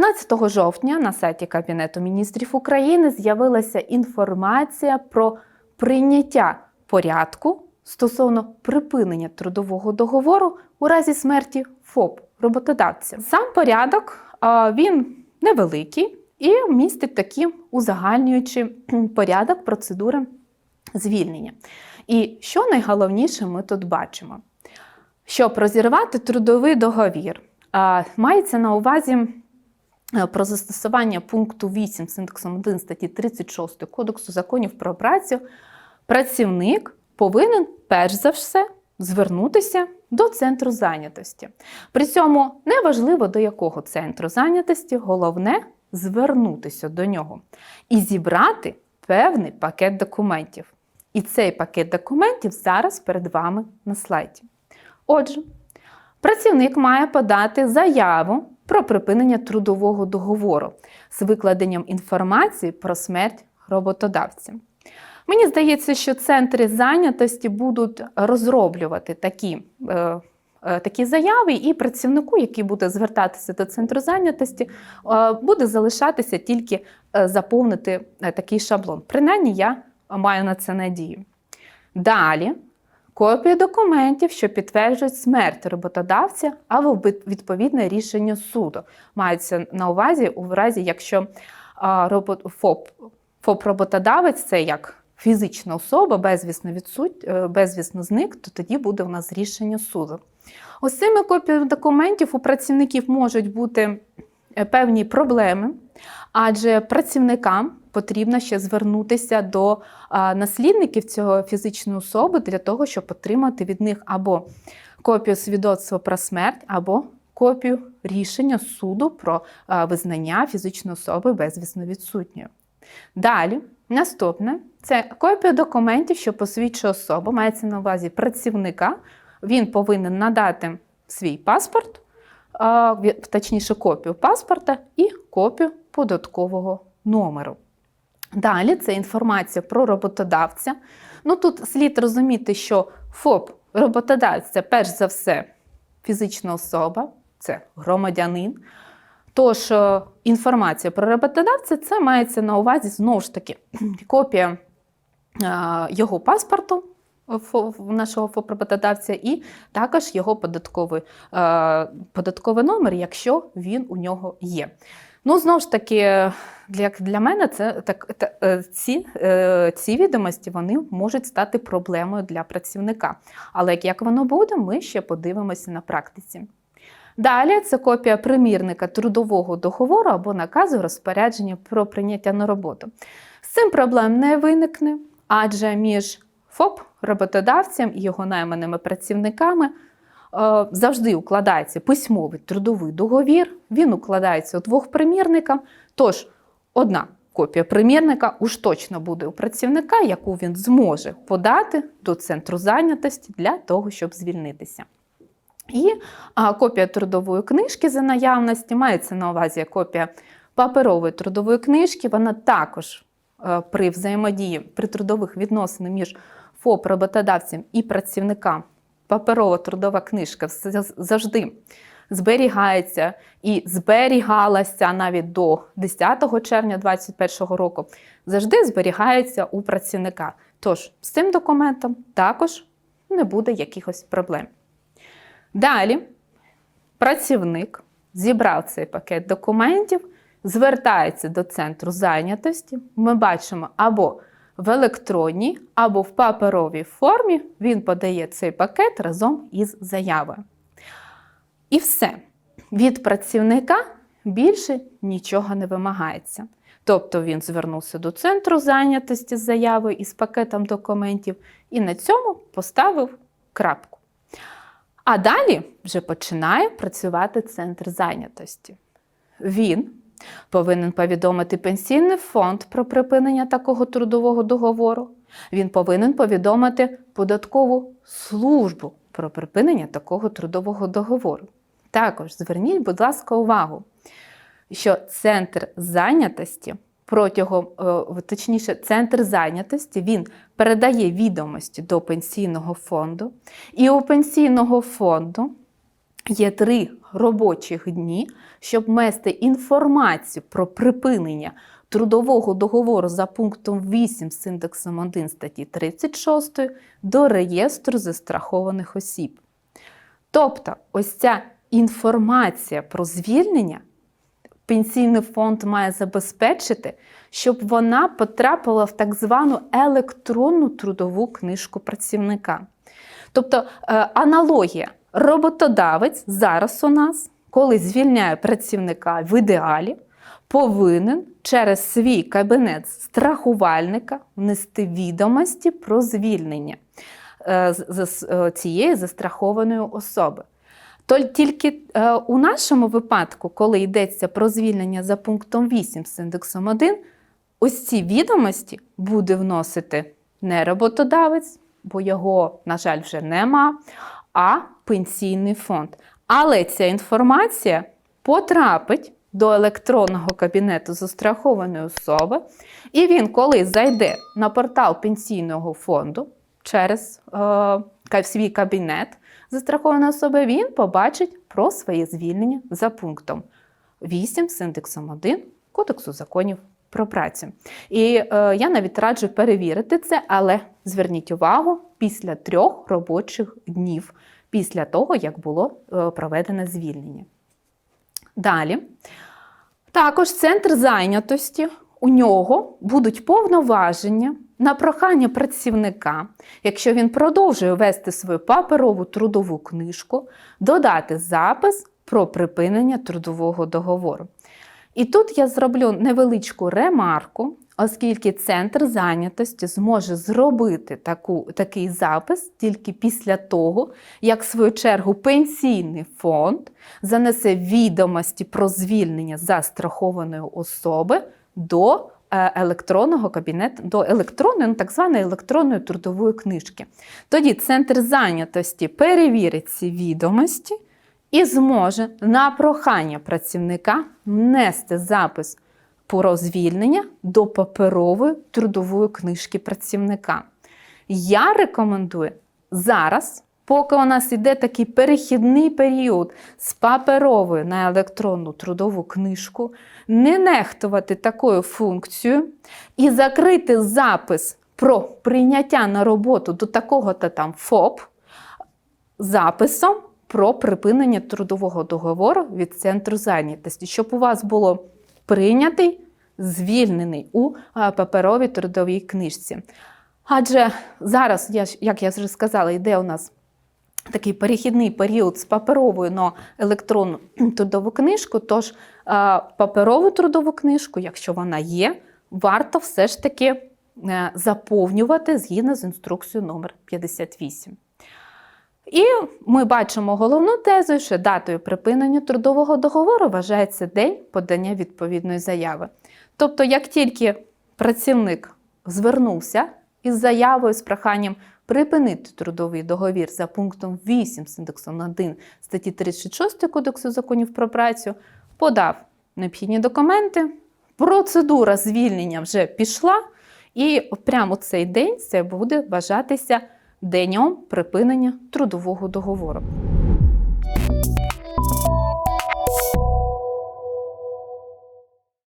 14 жовтня на сайті Кабінету міністрів України з'явилася інформація про прийняття порядку стосовно припинення трудового договору у разі смерті ФОП роботодавця. Сам порядок він невеликий і містить такі узагальнюючі порядок процедури звільнення. І що найголовніше ми тут бачимо? Щоб розірвати трудовий договір, мається на увазі про застосування пункту 8 з індексом 1 статті 36 Кодексу законів про працю, працівник повинен перш за все звернутися до центру зайнятості. При цьому неважливо до якого центру зайнятості, головне звернутися до нього і зібрати певний пакет документів. І цей пакет документів зараз перед вами на слайді. Отже, працівник має подати заяву про припинення трудового договору з викладенням інформації про смерть роботодавця. Мені здається, що центри зайнятості будуть розроблювати такі, е, е, такі заяви, і працівнику, який буде звертатися до центру зайнятості, е, буде залишатися тільки е, заповнити такий шаблон. Принаймні, я маю на це надію. Далі копії документів, що підтверджують смерть роботодавця або відповідне рішення суду. Мається на увазі у разі, якщо робот, ФОП, ФОП-роботодавець це як фізична особа, безвісно, відсуть, е, безвісно зник, то тоді буде у нас рішення суду. Ось цими копіями документів у працівників можуть бути е, певні проблеми, адже працівникам потрібно ще звернутися до наслідників цього фізичної особи для того, щоб отримати від них або копію свідоцтва про смерть, або копію рішення суду про визнання фізичної особи безвісно відсутньою. Далі, наступне це копія документів, що посвідчує особу, мається на увазі працівника. Він повинен надати свій паспорт, точніше копію паспорта і копію податкового номеру. Далі це інформація про роботодавця. Ну тут слід розуміти, що ФОП роботодавець це перш за все фізична особа, це громадянин. Тож е, інформація про роботодавця це мається на увазі знову ж таки копія е, його паспорту нашого ФОП-роботодавця і також його податковий, е, податковий номер, якщо він у нього є. Ну, знову ж таки, для, для мене це так, та- е, ці, е, ці відомості вони можуть стати проблемою для працівника. Але як- воно буде, ми ще подивимося на практиці. Далі це копія примірника трудового договору або наказу розпорядження про прийняття на роботу. З цим проблем не виникне, адже між ФОП, роботодавцем і його найманими працівниками завжди укладається письмовий трудовий договір. Він укладається у двох примірниках. Тож, одна копія примірника уж точно буде у працівника, яку він зможе подати до центру зайнятості для того, щоб звільнитися. І копія трудової книжки за наявності мається на увазі копія паперової трудової книжки. Вона також е, при взаємодії при трудових відносинах між ФОП, роботодавцем і працівникам. Паперова трудова книжка завжди зберігається і зберігалася навіть до 10 червня 2021 року. Завжди зберігається у працівника. Тож з цим документом також не буде якихось проблем. Далі працівник зібрав цей пакет документів, звертається до центру зайнятості. Ми бачимо або в електронній, або в паперовій формі він подає цей пакет разом із заявою. І все. Від працівника більше нічого не вимагається. Тобто він звернувся до центру зайнятості з заявою із пакетом документів і на цьому поставив крапку. А далі вже починає працювати центр зайнятості. Він повинен повідомити пенсійний фонд про припинення такого трудового договору. Він повинен повідомити податкову службу про припинення такого трудового договору. Також зверніть, будь ласка, увагу, що центр зайнятості протягом, е, точніше, центр зайнятості він передає відомості до пенсійного фонду, і у пенсійного фонду є три робочих дні, щоб внести інформацію про припинення трудового договору за пунктом 8 з індексом 1 статті 36 до реєстру застрахованих осіб. Тобто, ось ця інформація про звільнення пенсійний фонд має забезпечити, щоб вона потрапила в так звану електронну трудову книжку працівника. Тобто е, аналогія. Роботодавець зараз у нас, коли звільняє працівника в ідеалі, повинен через свій кабінет страхувальника внести відомості про звільнення е, е, цієї застрахованої особи. Тільки е, у нашому випадку, коли йдеться про звільнення за пунктом 8 з індексом 1, ось ці відомості буде вносити не роботодавець, бо його, на жаль, вже нема, а пенсійний фонд. Але ця інформація потрапить до електронного кабінету застрахованої особи, і він, коли зайде на портал пенсійного фонду через е, свій кабінет застрахованої особи, він побачить про своє звільнення за пунктом 8 з індексом 1 Кодексу законів про працю. І е, я навіть раджу перевірити це, але зверніть увагу після трьох робочих днів після того, як було е, проведене звільнення. Далі. Також центр зайнятості. У нього будуть повноваження на прохання працівника, якщо він продовжує вести свою паперову трудову книжку, додати запис про припинення трудового договору. І тут я зроблю невеличку ремарку, оскільки центр зайнятості зможе зробити таку, такий запис тільки після того, як в свою чергу пенсійний фонд занесе відомості про звільнення застрахованої особи до е, електронного кабінету, до електронної, ну, так званої електронної трудової книжки. Тоді центр зайнятості перевірить ці відомості і зможе на прохання працівника внести запис про звільнення до паперової трудової книжки працівника. Я рекомендую зараз, поки у нас іде такий перехідний період з паперової на електронну трудову книжку, не нехтувати такою функцією і закрити запис про прийняття на роботу до такого-то там ФОП записом про припинення трудового договору від центру зайнятості, щоб у вас було прийнятий, звільнений у паперовій трудовій книжці. Адже зараз, як я вже сказала, йде у нас такий перехідний період з паперової на електронну трудову книжку. Тож паперову трудову книжку, якщо вона є, варто все ж таки е, заповнювати згідно з інструкцією номер 58. І ми бачимо головну тезу, що датою припинення трудового договору вважається день подання відповідної заяви. Тобто, як тільки працівник звернувся із заявою з проханням припинити трудовий договір за пунктом 8 з індексом 1 статті 36 Кодексу законів про працю, подав необхідні документи, процедура звільнення вже пішла, і прямо цей день це буде вважатися днем припинення трудового договору.